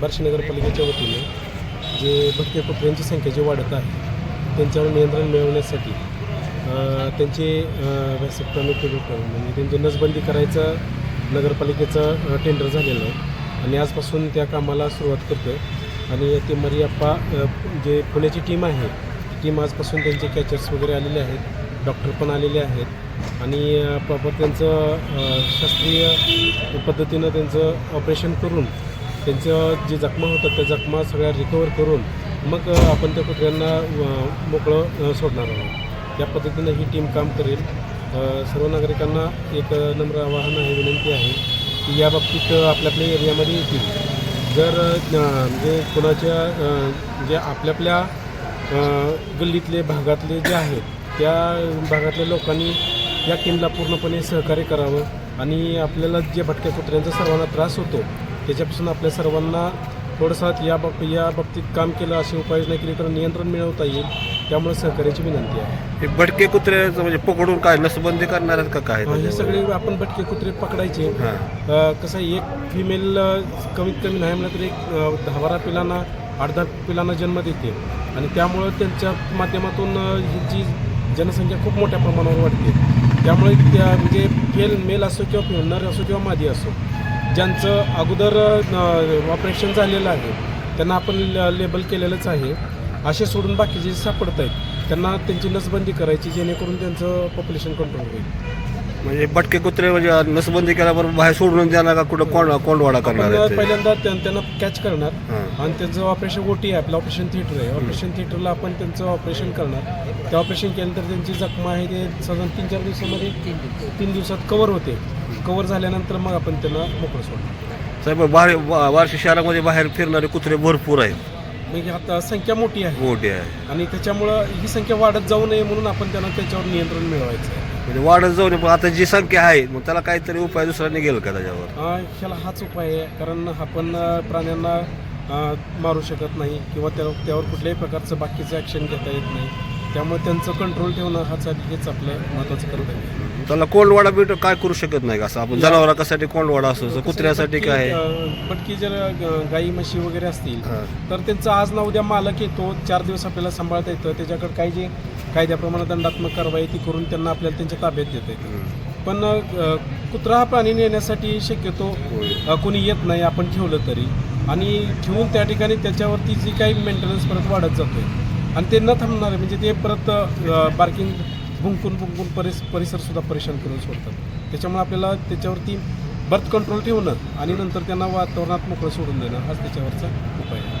बार्शी नगरपालिकेच्या वतीने जे भटके कुत्र्यांची संख्या जी वाढत आहे त्यांच्यावर नियंत्रण मिळवण्यासाठी अ, त्यांचे रेसिप्टॉमिक म्हणजे त्यांची नसबंदी करायचं नगरपालिकेचं टेंडर झालेलं आहे. आणि आजपासून त्या कामाला सुरुवात करतो आणि ते मरियाप्पा जे पुण्याची टीम आहे टीम आजपासून त्यांचे कॅचर्स वगैरे आलेले आहेत. डॉक्टर पण आलेले आहेत. आणि प्रॉपर त्यांचं शास्त्रीय पद्धतीनं त्यांचं ऑपरेशन करून त्यांचं जे जखमा होतात त्या जखमा सगळ्या रिकवर करून मग आपण त्या कुत्र्यांना मोकळं सोडणार आहोत. त्या पद्धतीनं ही टीम काम करेल. सर्व नागरिकांना एक नम्र आवाहन आहे विनंती आहे की या बाबतीत आपल्या आपल्या एरियामध्ये येतील. जर म्हणजे कोणाच्या जे आपल्या आपल्या गल्लीतले भागातले जे आहेत त्या भागातल्या लोकांनी या टीमला पूर्णपणे सहकार्य करावं आणि आपल्याला जे भटक्या कुत्र्यांचा सर्वांना त्रास होतो त्याच्यापासून आपल्या सर्वांना थोडंसं या बाब या बाबतीत काम केलं अशी उपाययोजना केली तर नियंत्रण मिळवता येईल त्यामुळे सहकार्याची विनंती आहे. हे भटके कुत्र्याचं म्हणजे पकडून काय नसबंदी करणार आहेत का काय? हे? सगळे आपण भटके कुत्रे पकडायचे. कसं आहे, एक फिमेल कमीत कमी नाही म्हणलं तरी एक दहा बारा पिलांना आठ दहा पिलांना जन्म देते. आणि त्यामुळं त्यांच्या माध्यमातून जी जनसंख्या खूप मोठ्या प्रमाणावर वाढते. त्यामुळे त्या म्हणजे फेल मेल असो किंवा फिमेल असो किंवा मादी असो ज्यांचं अगोदर ऑपरेशन झालेलं आहे त्यांना आपण लेबल केलेलंच आहे. असे सोडून बाकीचे जे सापडत आहेत त्यांना त्यांची नसबंदी करायची जेणेकरून त्यांचं पॉप्युलेशन कंट्रोल होईल. म्हणजे भटके कुत्रे म्हणजे नसबंदी केल्याबरोबर बाहेर सोडून देणार का कुठं कोंड कोंडवाडा करणार आपण आहेत ते? पहिल्यांदा त्यां- त्यांना कॅच करणार. हां. आणि त्यांचं ऑपरेशन ओटी आहे आपलं ऑपरेशन थिएटर आहे. ऑपरेशन थिएटरला आपण त्यांचं ऑपरेशन करणार. ते ऑपरेशन केल्यानंतर त्यांची जखमा आहे ते साधारण तीन चार दिवसामध्ये तीन दिवसात कवर होते. कवर झाल्यानंतर मग आपण त्यांना मोकळं सोडणार. साहेब बाहेर वा- बार्शी शहरामध्ये बाहेर फिरणारे कुत्रे भरपूर आहेत. म्हणजे आता संख्या मोठी आहे. मोठे आहे. आणि त्याच्यामुळं ही संख्या वाढत जाऊ नये म्हणून आपण त्यांना त्याच्यावर नियंत्रण मिळवायचं आहे. म्हणजे वाढत जाऊ नये पण आता जी संख्या आहे मग त्याला काहीतरी उपाय दुसरा निघेल का त्याच्यावर? अं, ह्याला हाच उपाय आहे कारण आपण अं, प्राण्यांना अं, मारू शकत नाही किंवा त्या त्यावर कुठल्याही प्रकारचं बाकीचं ॲक्शन घेता येत नाही. त्यामुळे त्यांचं कंट्रोल ठेवणं हाच हेच आपलं महत्त्वाचं कर्तव्य आहे. त्याला कोंडवाडा बिट काय करू शकत नाही का असं आपण जनावरांसाठी कोंडवाडा असो तर कुत्र्यासाठी काय आहे? अं, बटकी जर अं, गाई म्हशी वगैरे असतील हां. तर त्यांचं आज ना उद्या मालक येतो चार दिवस आपल्याला सांभाळता येतं त्याच्याकडे काही जे कायद्याप्रमाणे दंडात्मक कारवाई ती करून त्यांना आपल्याला त्यांच्या ताब्यात देता येतं. पण अ, कुत्रा हा प्राणी नेण्यासाठी शक्यतो अ, कोणी येत नाही आपण ठेवलं तरी आणि ठेवून त्या ठिकाणी त्याच्यावरती जी काही मेंटेनन्स परत वाढत जातोय आणि ते न थांबणार म्हणजे ते परत बार्किंग भुंकून भुंकून परिस परिसरसुद्धा परेशान करून सोडतात. त्याच्यामुळे आपल्याला त्याच्यावरती बर्थ कंट्रोल ठेवणं आणि नंतर त्यांना वातावरणात मोकळं सोडून देणं हाच त्याच्यावरचा उपाय आहे.